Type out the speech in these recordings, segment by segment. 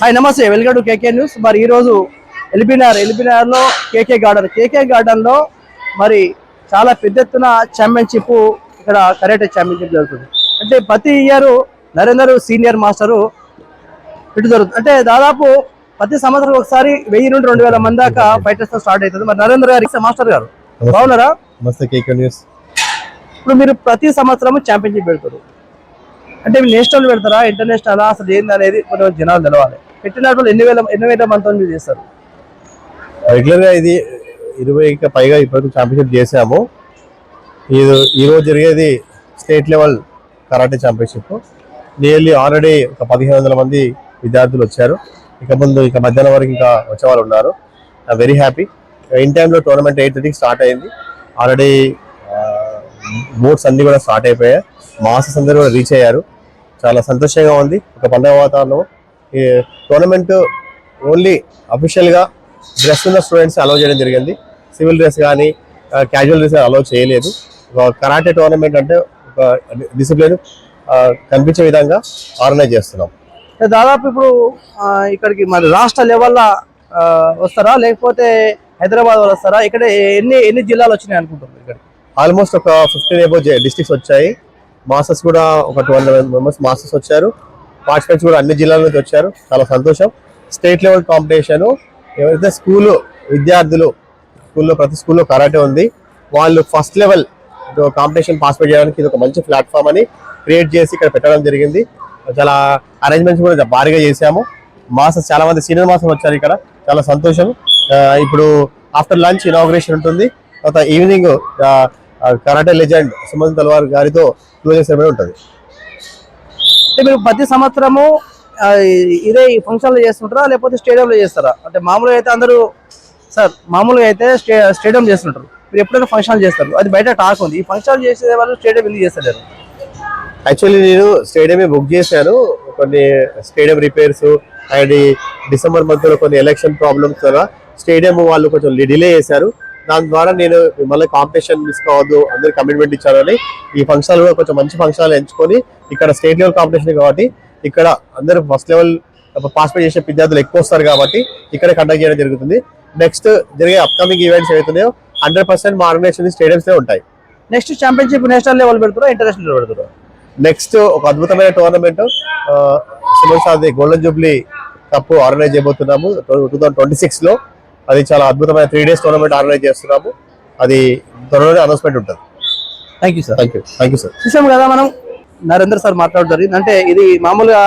Hi నమస్తే. Welcome to KK news. మరి ఈరోజు ఎల్బినార్ ఎల్బినార్లో కేకే గార్డెన్. కేకే గార్డెన్లో మరి చాలా పెద్ద ఎత్తున ఛాంపియన్షిప్ ఇక్కడ కరాటే ఛాంపియన్షిప్ జరుగుతుంది. అంటే ప్రతి ఇయర్ నరేందర్ సీనియర్ మాస్టరు ఇటు జరుగుతుంది. అంటే దాదాపు ప్రతి సంవత్సరం ఒకసారి వెయ్యి నుండి రెండు వేల మంది దాకా ఫైటర్స్ స్టార్ట్ అవుతుంది. మరి నరేంద్ర గారు మాస్టర్ గారు. బాగున్నారా? నమస్తే కేకే న్యూస్. ఇప్పుడు మీరు ప్రతి సంవత్సరం ఛాంపియన్షిప్ పెడతారు. అంటే మీరు నేషనల్ పెడతారా ఇంటర్నేషనల్ అసలు ఏంది అనేది కొంచెం జనాలు తెలవాలి. పెట్టినప్పుడు ఎన్ని వేల ఎన్ని వేల మంత్ మీరు చేస్తారు రెగ్యులర్గా ఇది ఇరవైకి పైగా ఇప్పటికి ఛాంపియన్షిప్ చేసాము ఇది ఈరోజు జరిగేది state level karate championship nearly already ఒక పదిహేను వందల మంది విద్యార్థులు వచ్చారు. ఇక ముందు ఇక మధ్యాహ్నం వరకు ఇంకా వచ్చేవాళ్ళు ఉన్నారు. వెరీ హ్యాపీ ఇన్ టైంలో టోర్నమెంట్ ఎయిట్ థర్టీకి స్టార్ట్ అయింది. ఆల్రెడీ బోట్స్ అన్నీ కూడా స్టార్ట్ అయిపోయాయి. మాసెస్ అందరూ కూడా రీచ్ అయ్యారు. చాలా సంతోషంగా ఉంది. ఒక పండుగ వాతావరణం టోర్నమెంట్ ఓన్లీ అఫీషియల్గా డ్రెస్ ఉన్న స్టూడెంట్స్ అలౌ చేయడం జరిగింది. సివిల్ డ్రెస్ కానీ క్యాజువల్ డ్రెస్ అలౌ చేయలేదు. కరాటే టోర్నమెంట్ అంటే ఒక డిసిప్లిన్ కనిపించే విధంగా ఆర్గనైజ్ చేస్తున్నాం. దాదాపు ఇప్పుడు ఇక్కడికి మరి రాష్ట్ర లెవెల్లో వస్తారా? లేకపోతే హైదరాబాద్ వాళ్ళు వస్తారా? ఇక్కడ ఎన్ని ఎన్ని జిల్లాలు వచ్చినాయి అనుకుంటున్నారు ఇక్కడ ఆల్మోస్ట్ ఒక ఫిఫ్టీన్ ఏబో డిస్ట్రిక్ట్స్ వచ్చాయి. మాస్టర్స్ కూడా ఒక టూ హండ్రెడ్ మెంబర్స్ మాస్టర్స్ వచ్చారు. పార్టిసిపెంట్స్ కూడా అన్ని జిల్లాల నుంచి వచ్చారు. చాలా సంతోషం. స్టేట్ లెవెల్ కాంపిటీషన్ ఎవరైతే స్కూల్ విద్యార్థులు స్కూల్లో ప్రతి స్కూల్లో కరాటే ఉంది వాళ్ళు ఫస్ట్ లెవెల్ కాంపిటీషన్ పార్టిసిపేట్ చేయడానికి ఇది ఒక మంచి ప్లాట్ఫామ్ అని క్రియేట్ చేసి ఇక్కడ పెట్టడం జరిగింది. చాలా అరేంజ్మెంట్స్ కూడా భారీగా చేశాము. మాస్టర్స్ చాలా మంది సీనియర్ మాస్టర్స్ వచ్చారు ఇక్కడ. చాలా సంతోషం. ఇప్పుడు ఆఫ్టర్ లంచ్ ఇనాగ్రేషన్ ఉంటుంది. తర్వాత evening karate legend Sumanth Talwar గారితో క్లోజ్ సెరమనీ ఉంటుంది. అంటే మీరు ప్రతి సంవత్సరము ఇదే ఈ ఫంక్షన్లో చేస్తుంటారా? లేకపోతే స్టేడియంలో చేస్తారా? అంటే మామూలుగా అయితే అందరూ సార్ మామూలుగా అయితే స్టే స్టేడియం చేస్తుంటారు. మీరు ఎప్పుడైనా ఫంక్షన్ చేస్తారు? అది బయట టాక్ ఉంది. ఈ ఫంక్షన్ చేసే వాళ్ళు స్టేడియం ఎందుకు చేస్తలేరు? యాక్చువల్లీ నేను స్టేడియమే బుక్ చేశాను. కొన్ని స్టేడియం రిపేర్స్ అండ్ డిసెంబర్ మంత్లో కొన్ని ఎలక్షన్ ప్రాబ్లమ్స్ వల్ల స్టేడియం వాళ్ళు కొంచెం డిలే చేశారు. దాని ద్వారా నేను మళ్ళీ కాంపిటీషన్ మిస్ కావద్దు అందరు కమిట్మెంట్ ఇచ్చారు అని ఈ ఫంక్షన్ కూడా కొంచెం మంచి ఫంక్షన్ ఎంచుకొని ఇక్కడ స్టేట్ లెవెల్ కాంపిటీషన్ కాబట్టి ఇక్కడ అందరూ ఫస్ట్ లెవెల్ పార్టిసిపేట్ చేసే విద్యార్థులు ఎక్కువ వస్తారు కాబట్టి ఇక్కడ కండక్ట్ చేయడం జరుగుతుంది. నెక్స్ట్ జరిగే అప్కమింగ్ ఈవెంట్స్ ఏవైతున్నాయో హండ్రెడ్ పర్సెంట్ మా ఆర్గనైజేషన్ స్టేడియంస్ ఉంటాయి. నెక్స్ట్ ఛాంపియన్షిప్ నేషనల్ లెవెల్ పెడతారా ఇంటర్నేషనల్ లెవెల్ పెడతారా? నెక్స్ట్ ఒక అద్భుతమైన tournament Suman Sadi golden jubilee cup organise చేయబోతున్నాము. టూ థౌసండ్ ట్వంటీ సిక్స్లో అది చాలా అద్భుతమైన త్రీ డేస్ టోర్నమెంట్ ఆర్గనైజ్ చేస్తున్నాము. అది త్వరలోనే అనౌన్స్మెంట్ ఉంటుంది. Thank you sir thank you thank you sir చూసాం కదా మనం నరేంద్ర సార్ మాట్లాడడం జరిగింది అంటే ఇది మామూలుగా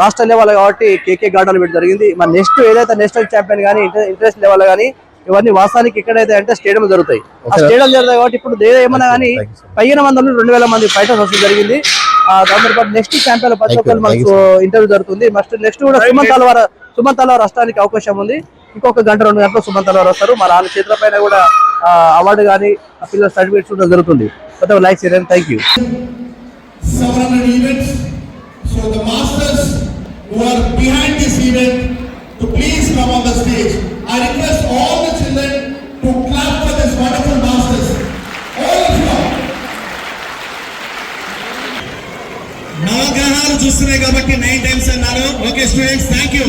రాష్ట్ర లెవెల్ కాబట్టి కేకే గార్డెన్ పెట్టి జరిగింది. మరి నెక్స్ట్ ఏదైతే నేషనల్ ఛాంపియన్ కానీ ఇంటర్నేషనల్ లెవెల్ కానీ ఇవన్నీ వాస్తవానికి ఎక్కడైతే అంటే స్టేడియం జరుగుతాయి. ఆ. స్టేడియం జరుగుతాయి కాబట్టి ఇప్పుడు ఏమన్నా కానీ వందల నుండి రెండు వేల మంది ఫైటర్స్ వస్తుంది జరిగింది. దాంతో పాటు నెక్స్ట్ ఛాంపియన్ ప్రతి you, ఒక్కరు మనకు ఇంటర్వ్యూ జరుగుతుంది. మస్ట్ నెక్స్ట్ కూడా సుమంత్ తలవార సుమంత్ రాష్ట్రానికి అవకాశం ఉంది. ఇంకొక గంట రెండు గంటలు సుమంత్ తలవార్ వస్తారు మరి వాళ్ళ చేతుల పైన కూడా అవార్డు కానీ ఆ పిల్లల సర్టిఫికేట్స్ కూడా జరుగుతుంది కొత్త లైక్ చేయడం thank you 700 events. So the masters who are behind this event to please come on the stage. I request all the children to clap for this wonderful masters. All of you. నవగ్రహాలు చూస్తున్నాయి కాబట్టి nine times అన్నారు okay students thank you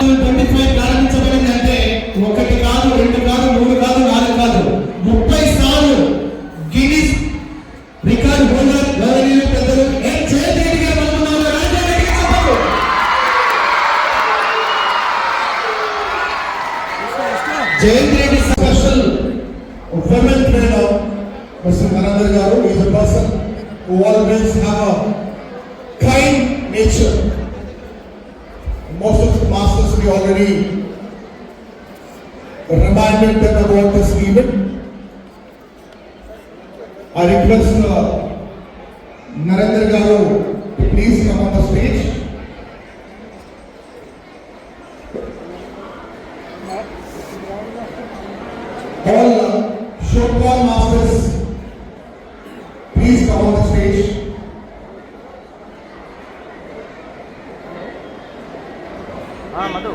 twenty five ప్రారంభించబడింది అంటే ఒకటి కాదు రెండు కాదు మూడు కాదు నాలుగు కాదు. ముప్పై సార్లు గిన్నీస్ రికార్డ్ హోల్డర్ గౌరవనీయులు పెద్దలు ఎన్ జయంత్ రెడ్డి గారు మనమున్నారు రాజారెడ్డి గారు చెప్పండి. Jayanth Reddy special women trainer mister Narender గారు is a person who always have a kind nature. Most of the masters we already reminded them about this event. I request uh, Narendra Garu to please come on the stage. all football masters, please come on the stage. Ah, madu.